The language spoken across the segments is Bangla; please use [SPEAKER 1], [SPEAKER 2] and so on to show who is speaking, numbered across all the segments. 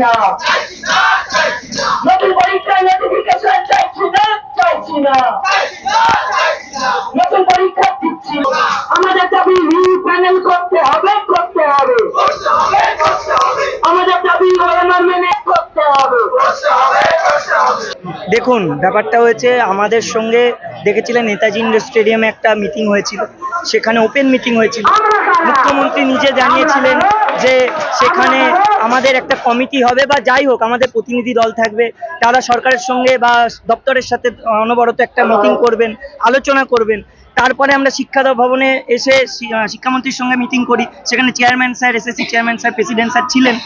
[SPEAKER 1] না নতুন পরীক্ষায় নোটিফিকেশন চাইছি না চাইছি না নতুন পরীক্ষা দিচ্ছি না। আমাদের দাবি রিপ্যানেল করতে হবে করতে হবে আমাদের দাবি ওএমআর মেনে করতে হবে
[SPEAKER 2] দেখুন ব্যাপারটা হয়েছে আমাদের সঙ্গে দেখেছিলেন নেতাজি ইন্ডোর স্টেডিয়ামে একটা মিটিং হয়েছিল সেখানে ওপেন মিটিং হয়েছিল মুখ্যমন্ত্রী নিজে জানিয়েছিলেন যে সেখানে আমাদের একটা কমিটি হবে বা যাই হোক আমাদের প্রতিনিধি দল থাকবে, তারা সরকারের সঙ্গে বা দপ্তরের সাথে অনবরত একটা মিটিং করবেন, আলোচনা করবেন। তারপরে আমরা শিক্ষা ভবনে এসে শিক্ষামন্ত্রীর সঙ্গে মিটিং করি। সেখানে chairman sir SSC chairman sir president sir ছিলেন।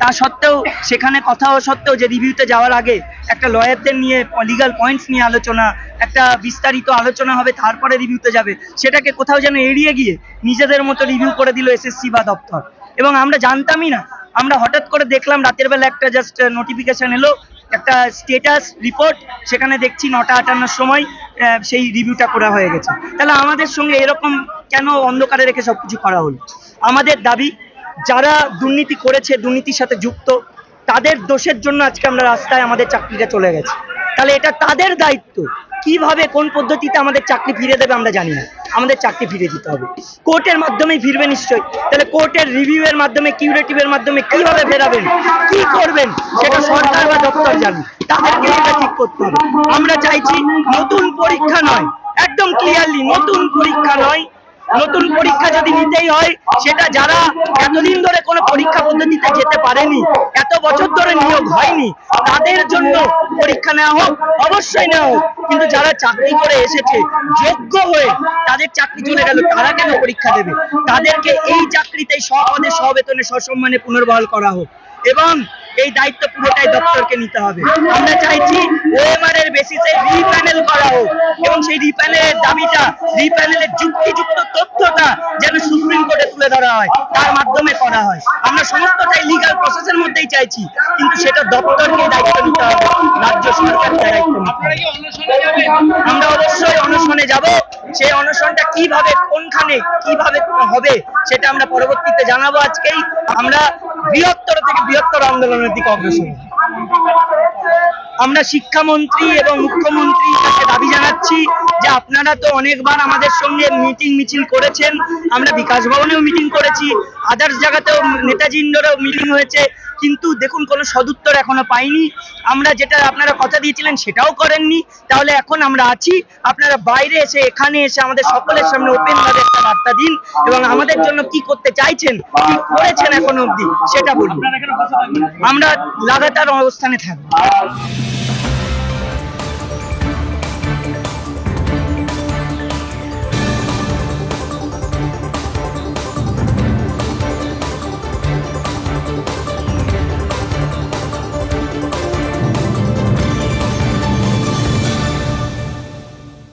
[SPEAKER 2] তা সত্ত্বেও সেখানে কথা সত্ত্বেও যে রিভিউতে যাওয়ার আগে একটা লয়ারদের নিয়ে লিগাল পয়েন্টস নিয়ে আলোচনা, একটা বিস্তারিত আলোচনা হবে, তারপরে রিভিউতে যাবে। সেটাকে কোথাও যেন এড়িয়ে গিয়ে নিজেদের মতো রিভিউ করে দিল এসএসসি বা দপ্তর। এবং আমরা জানতামই না। আমরা হঠাৎ করে দেখলাম রাতের বেলা একটা জাস্ট নোটিফিকেশন এলো, একটা স্টেটাস রিপোর্ট সেখানে দেখছি নটা আটান্নর সময় সেই রিভিউটা করা হয়ে গেছে। তাহলে আমাদের সঙ্গে এরকম কেন অন্ধকারে রেখে সবকিছু করা হলো? আমাদের দাবি, যারা দুর্নীতি করেছে, দুর্নীতির সাথে যুক্ত, তাদের দোষের জন্য আজকে আমরা রাস্তায় আমাদের চাকরিটা চলে গেছে। তাহলে এটা তাদের দায়িত্ব। কীভাবে, কোন পদ্ধতিতে আমাদের চাকরি ফিরে দেবে আমরা জানি না। আমাদের চাকরি ফিরে দিতে হবে। কোর্টের মাধ্যমেই ফিরবে নিশ্চয়ই। তাহলে কোর্টের রিভিউ এর মাধ্যমে, কিউরেটিভের মাধ্যমে কীভাবে ফেরাবেন কি করবেন? সেটা সরকার বা দপ্তর জানে। তাদেরকে এটা ঠিক করতে হবে। আমরা চাইছি নতুন পরীক্ষা নয়। একদম ক্লিয়ারলি নতুন পরীক্ষা নয়। নতুন পরীক্ষা যদি নিতেই হয়, সেটা যারা এতদিন ধরে কোনো পরীক্ষা পদ্ধতিতে যেতে পারেনি, এত বছর ধরে নিয়োগ হয়নি, তাদের জন্য পরীক্ষা নেওয়া হোক, অবশ্যই নেওয়া হোক। কিন্তু যারা চাকরি করে এসেছে, যোগ্য হয়ে তাদের চাকরি চলে গেল, তারা কেন পরীক্ষা দেবে? তাদেরকে এই চাকরিতেই সপদে সবেতনে সসম্মানে পুনর্বহাল করা হোক। এবং এই দায়িত্ব পুরোটাই দপ্তরকে নিতে হবে। আমরা চাইছি ওএমআর এর বেসিসে রিপ্যানেল করা হোক এবং সেই রিপ্যানেলের দাবিটা রিপ্যানেলের যুক্তিযুক্ত তথ্যটা যেন সুপ্রিম কোর্টে তুলে ধরা হয়, তার মাধ্যমে করা হয়। আমরা সমস্তটাই লিগাল প্রসেসের মধ্যেই চাইছি, কিন্তু সেটা দপ্তরকে দায়িত্ব নিতে হবে, রাজ্য সরকারকে দায়িত্ব আমরা অবশ্যই অনশনে যাব, সেই অনশনটা কীভাবে, কোনখানে, কীভাবে হবে, সেটা আমরা পরবর্তীতে জানাব আজকেই। আমরা বৃহত্তর থেকে বৃহত্তর আন্দোলনের দিকে অগ্রসর আমরা শিক্ষামন্ত্রী এবং মুখ্যমন্ত্রী কাছে দাবি জানাচ্ছি যে আপনারা তো অনেকবার আমাদের সঙ্গে মিটিং মিছিল করেছেন, আমরা বিকাশ ভবনেও মিটিং করেছি, আদার্স জায়গাতেও নেতাজি ইন্ডোরেও মিটিং হয়েছে কিন্তু দেখুন, কোনো সদুত্তর এখনও পাইনি। আমরা যেটা আপনারা কথা দিয়েছিলেন সেটাও করেননি। তাহলে এখন আমরা আছি। আপনারা বাইরে এসে, এখানে এসে আমাদের সকলের সামনে ওপেন ভাবে একটা বার্তা দিন এবং আমাদের জন্য কি করতে চাইছেন, কি করেছেন এখনও অব্দি সেটা বলুন। আমরা লাগাতার অবস্থানে থাকব।